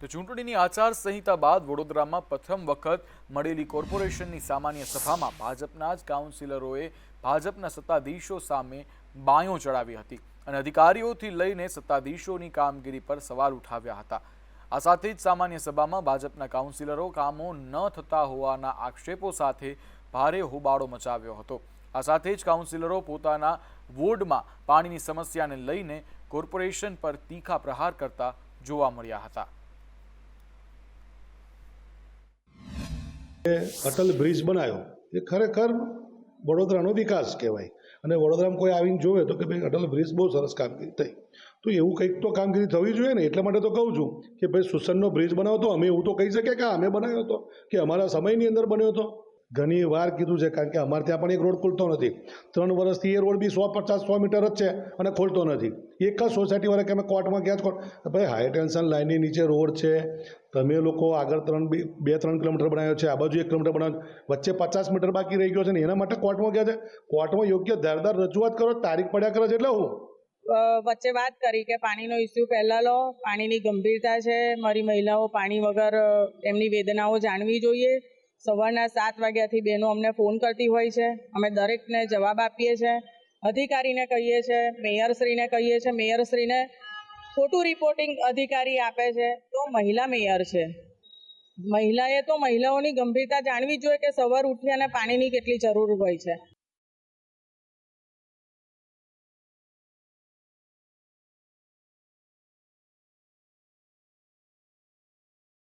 તો ચૂંટણીની આચારસંહિતા બાદ વડોદરામાં પ્રથમ વખત મળેલી કોર્પોરેશનની સામાન્ય સભામાં ભાજપના જ કાઉન્સિલરોએ ભાજપના સત્તાધીશો સામે બાયો ચડાવી હતી અને અધિકારીઓથી લઈને સત્તાધીશોની કામગીરી પર સવાલ ઉઠાવ્યા હતા. આ સાથે જ સામાન્ય સભામાં ભાજપના કાઉન્સિલરો કામો ન થતા હોવાના આક્ષેપો સાથે ભારે હોબાળો મચાવ્યો હતો. આ સાથે જ કાઉન્સિલરો પોતાના વોર્ડમાં પાણીની સમસ્યાને લઈને કોર્પોરેશન પર તીખા પ્રહાર કરતા જોવા મળ્યા હતા. અટલ બ્રિજ બનાવ્યો, એ ખરેખર વડોદરાનો વિકાસ કહેવાય. અને વડોદરામાં કોઈ આવીને જોવે તો કે ભાઈ અટલ બ્રિજ બહુ સરસ કામગીરી થઈ. તો એવું કંઈક તો કામગીરી થવી જોઈએ ને, એટલા માટે તો કહું છું કે ભાઈ સુસનનો બ્રિજ બનાવ્યો તો અમે એવું તો કહી શકીએ કે અમે બનાવ્યો હતો, કે અમારા સમયની અંદર બન્યો હતો. ઘણી વાર કીધું છે કારણ કે અમારે ત્યાં પણ એક રોડ ખુલતો નથી. ત્રણ વર્ષથી એ રોડ બી સો પચાસ સો મીટર જ છે અને ખોલતો નથી. એક જ સોસાયટીવાળા કે અમે કોર્ટમાં ગયા જ કોર્ટ. ભાઈ હાઈ ટેન્શન લાઇનની નીચે રોડ છે તમે લોકો આગળ ત્રણ બે ત્રણ કિલોમીટર બનાવ્યો છે. આ બાજુ એક કિલોમીટર બનાવ્યો વચ્ચે પચાસ મીટર બાકી રહી ગયો છે ને એના માટે કોર્ટમાં ગયા છે. કોર્ટમાં યોગ્ય ધારદાર રજૂઆત કરો, તારીખ પડ્યા કરે છે એટલે હું? વચ્ચે વાત કરી કે પાણીનો ઇસ્યુ પહેલાં લો, પાણીની ગંભીરતા છે, મારી મહિલાઓ પાણી વગર એમની વેદનાઓ જાણવી જોઈએ. સવારના સાત વાગ્યાથી બહેનો અમને ફોન કરતી હોય છે. અમે દરેકને જવાબ આપીએ છીએ અધિકારીને કહીએ છીએ મેયરશ્રીને કહીએ છીએ મેયરશ્રીને ખોટું રિપોર્ટિંગ અધિકારી આપે છે, તો મહિલા મેયર છે. મહિલાએ તો મહિલાઓની ગંભીરતા જાણવી જોઈએ કે સવાર ઉઠી અને પાણીની કેટલી જરૂર હોય છે.